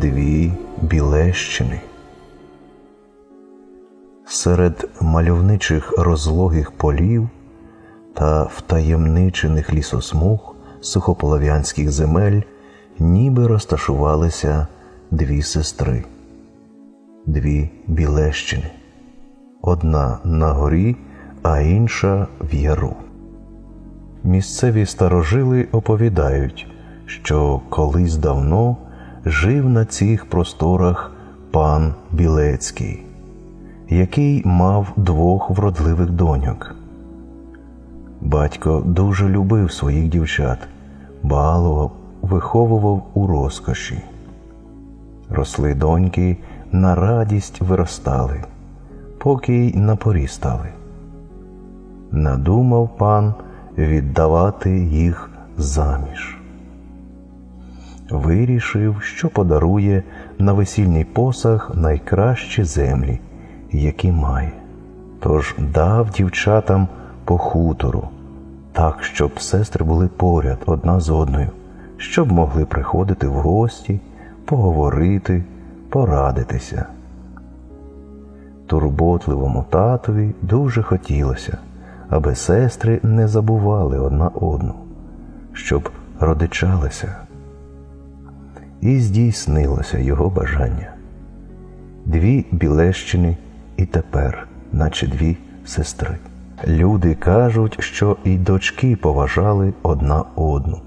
Дві Білещини. Серед мальовничих розлогих полів та втаємничених лісосмуг сухополов'янських земель ніби розташувалися дві сестри, дві Білещини, одна на горі, а інша в яру. Місцеві старожили оповідають, що колись давно жив на цих просторах пан Білецький, який мав двох вродливих доньок. Батько дуже любив своїх дівчат, балував, виховував у розкоші. Росли доньки, на радість виростали, поки й на порі стали. Надумав пан віддавати їх заміж. Вирішив, що подарує на весільний посаг найкращі землі, які має. Тож дав дівчатам по хутору, так, щоб сестри були поряд одна з одною, щоб могли приходити в гості, поговорити, порадитися. Турботливому татові дуже хотілося, аби сестри не забували одна одну, щоб родичалися. І здійснилося його бажання. Дві Білещини і тепер, наче дві сестри. Люди кажуть, що і дочки поважали одна одну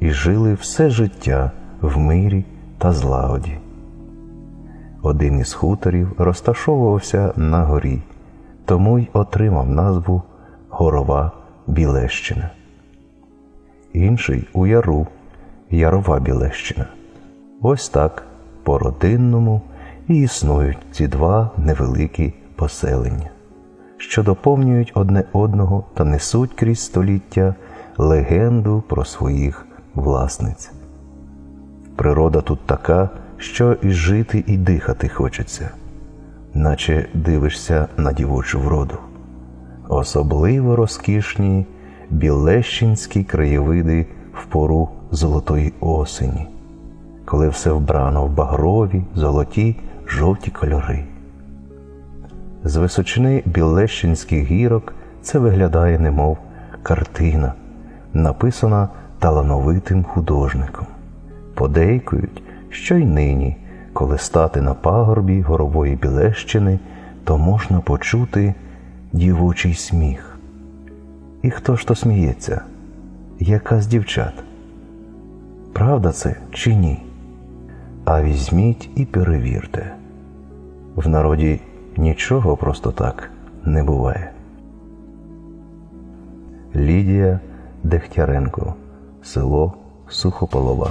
і жили все життя в мирі та злагоді. Один із хуторів розташовувався на горі, тому й отримав назву Горова Білещина. Інший у яру Ярова Білещина. Ось так по родинному і існують ці два невеликі поселення, що доповнюють одне одного та несуть крізь століття легенду про своїх власниць. Природа тут така, що і жити, і дихати хочеться, наче дивишся на дівочу вроду. Особливо розкішні білещинські краєвиди в пору золотої осені, коли все вбрано в багрові, золоті, жовті кольори. З височини білещинських гірок це виглядає немов картина, написана талановитим художником. Подейкують, що й нині, коли стати на пагорбі горової Білещини, то можна почути дівочий сміх. І хто ж то сміється? Яка з дівчат? Правда це чи ні? А візьміть і перевірте. В народі нічого просто так не буває. Лідія Дегтяренко, село Сухополова.